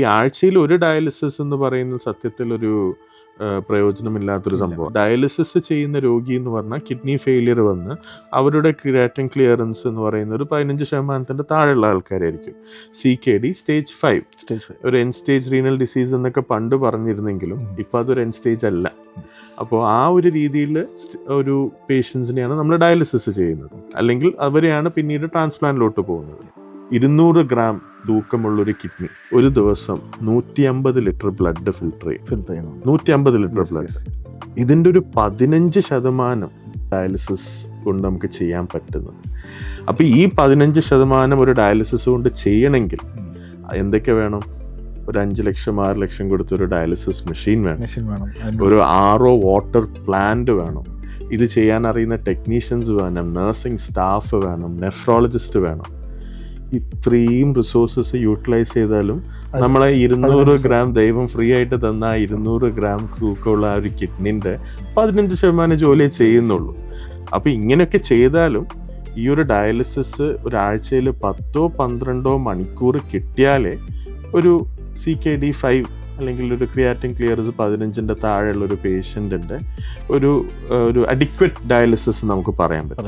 ഈ ആഴ്ചയിൽ ഒരു ഡയാലിസിസ് എന്ന് പറയുന്നത് സത്യത്തിൽ ഒരു പ്രയോജനമില്ലാത്തൊരു സംഭവം. ഡയാലിസിസ് ചെയ്യുന്ന രോഗി എന്ന് പറഞ്ഞാൽ കിഡ്നി ഫെയിലിയർ വന്ന് അവരുടെ ക്രിയാറ്റിൻ ക്ലിയറൻസ് എന്ന് പറയുന്ന ഒരു പതിനഞ്ച് ശതമാനത്തിന്റെ താഴെയുള്ള ആൾക്കാരായിരിക്കും. C K D stage five. Stage five. ഒരു എൻ സ്റ്റേജ് റീനൽ ഡിസീസ് എന്നൊക്കെ പണ്ട് പറഞ്ഞിരുന്നെങ്കിലും ഇപ്പോൾ അതൊരു എൻ സ്റ്റേജ് അല്ല അപ്പോൾ ആ ഒരു രീതിയിൽ ഒരു പേഷ്യൻസിനെയാണ് നമ്മൾ ഡയാലിസിസ് ചെയ്യുന്നത്. അല്ലെങ്കിൽ അവരെയാണ് പിന്നീട് ട്രാൻസ്പ്ലാന്റിലോട്ട് പോകുന്നത്. ഇരുന്നൂറ് ഗ്രാം തൂക്കമുള്ളൊരു കിഡ്നി. ഒരു ദിവസം നൂറ്റി അമ്പത് ലിറ്റർ ബ്ലഡ് ഫിൽട്ടർ ചെയ്യും. ഫിൽട്ടർ ചെയ്യുന്നു നൂറ്റി അമ്പത് ലിറ്റർ ബ്ലഡ്. ഇതിന്റെ ഒരു പതിനഞ്ച് ശതമാനം ഡയാലിസിസ് കൊണ്ട് നമുക്ക് ചെയ്യാൻ പറ്റുന്നത്. അപ്പോൾ ഈ പതിനഞ്ച് ശതമാനം ഒരു ഡയാലിസിസ് കൊണ്ട് ചെയ്യണമെങ്കിൽ എന്തൊക്കെ വേണം? ഒരു അഞ്ച് ലക്ഷം ആറ് ലക്ഷം കൊടുത്തൊരു ഡയാലിസിസ് മെഷീൻ വേണം. മെഷീൻ വേണം. ഒരു ആറോ വാട്ടർ പ്ലാന്റ് വേണം. ഇത് ചെയ്യാൻ അറിയുന്ന ടെക്നീഷ്യൻസ് വേണം നഴ്സിംഗ് സ്റ്റാഫ് വേണം നെഫ്രോളജിസ്റ്റ് വേണം. ഇത്രയും റിസോഴ്സസ് യൂട്ടിലൈസ് ചെയ്താലും നമ്മളെ ഇരുന്നൂറ് ഗ്രാം ദൈവം ഫ്രീ ആയിട്ട് തന്ന ആ ഇരുന്നൂറ് ഗ്രാം തൂക്കമുള്ള ആ ഒരു കിഡ്നിന്റെ പതിനഞ്ച് ശതമാനം ജോലിയെ ചെയ്യുന്നുള്ളൂ. അപ്പോൾ ഇങ്ങനെയൊക്കെ ചെയ്താലും ഈ ഒരു ഡയാലിസിസ് ഒരാഴ്ചയിൽ പത്തോ പന്ത്രണ്ടോ മണിക്കൂർ കിട്ടിയാലേ ഒരു സി കെ ഡി ഫൈവ് അല്ലെങ്കിൽ ഒരു ക്രിയാറ്റിൻ ക്ലിയർസ് പതിനഞ്ചിന്റെ താഴെയുള്ള ഒരു പേഷ്യന്റിന്റെ ഒരു ഒരു അഡിക്വറ്റ് ഡയാലിസിസ് നമുക്ക് പറയാൻ പറ്റും.